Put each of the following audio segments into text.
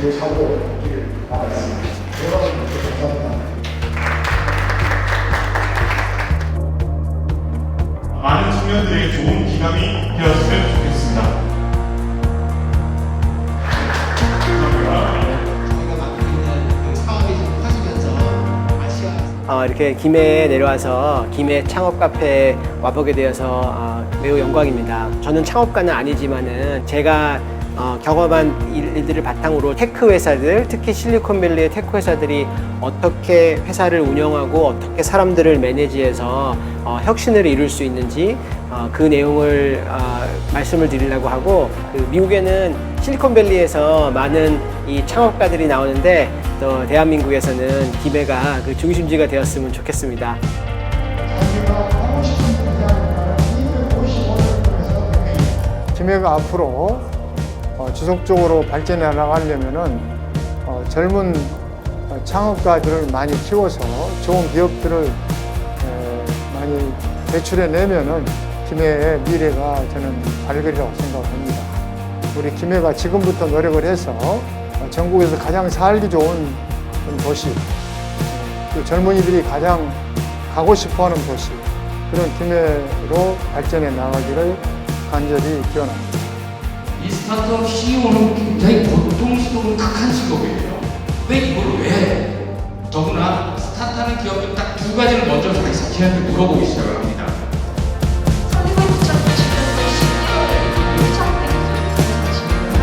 제일 잘로 오길 바라겠습니다. 여러분 감사합니다. 많은 청년들의 좋은 기감이 되었으면 좋겠습니다. 어, 이렇게 김해에 내려와서 김해 창업 카페에 와보게 되어서 어, 매우 영광입니다. 저는 창업가는 아니지만은 제가 어, 경험한 일- 일들을 바탕으로 테크 회사들, 특히 실리콘밸리의 테크 회사들이 어떻게 회사를 운영하고 어떻게 사람들을 매니지해서 어, 혁신을 이룰 수 있는지 어, 그 내용을 어, 말씀을 드리려고 하고 그 미국에는 실리콘밸리에서 많은 이 창업가들이 나오는데 또 대한민국에서는 김해가 그 중심지가 되었으면 좋겠습니다. 김해가 앞으로 어, 지속적으로 발전해 나가려면은 어, 젊은 어, 창업가들을 많이 키워서 좋은 기업들을 에, 많이 배출해 내면은 김해의 미래가 저는 밝으리라고 생각합니다. 우리 김해가 지금부터 노력을 해서 어, 전국에서 가장 살기 좋은 도시, 어, 또 젊은이들이 가장 가고 싶어하는 도시 그런 김해로 발전해 나가기를 간절히 기원합니다. 이 스타트업 CEO는 굉장히 고통스러운 극한 직업이에요. 근데 이걸 왜? 더구나 스타트하는 기업은 딱두 가지를 먼저 자기 자신한테 물어보기 시작을 합니다. 1998년도 12월에 창업했습니다.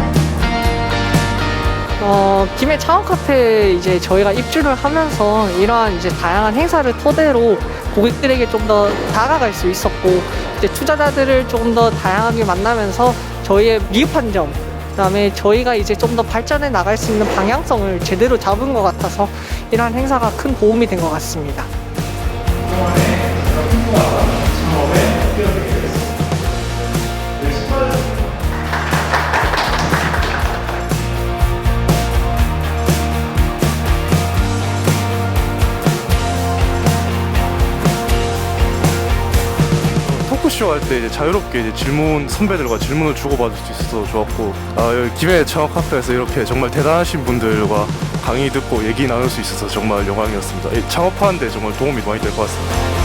어, 김해 창업 카페 이제 저희가 입주를 하면서 이러한 이제 다양한 행사를 토대로 고객들에게 좀 더 다가갈 수 있었고 이제 투자자들을 조금 더 다양하게 만나면서 저희의 미흡한 점 그다음에 저희가 이제 좀 더 발전해 나갈 수 있는 방향성을 제대로 잡은 것 같아서 이러한 행사가 큰 도움이 된 것 같습니다. 토크쇼 할 때 이제 자유롭게 이제 질문 선배들과 질문을 주고받을 수 있어서 좋았고 아, 여기 김해 창업 카페에서 이렇게 정말 대단하신 분들과 강의 듣고 얘기 나눌 수 있어서 정말 영광이었습니다. 이 창업하는데 정말 도움이 많이 될 것 같습니다.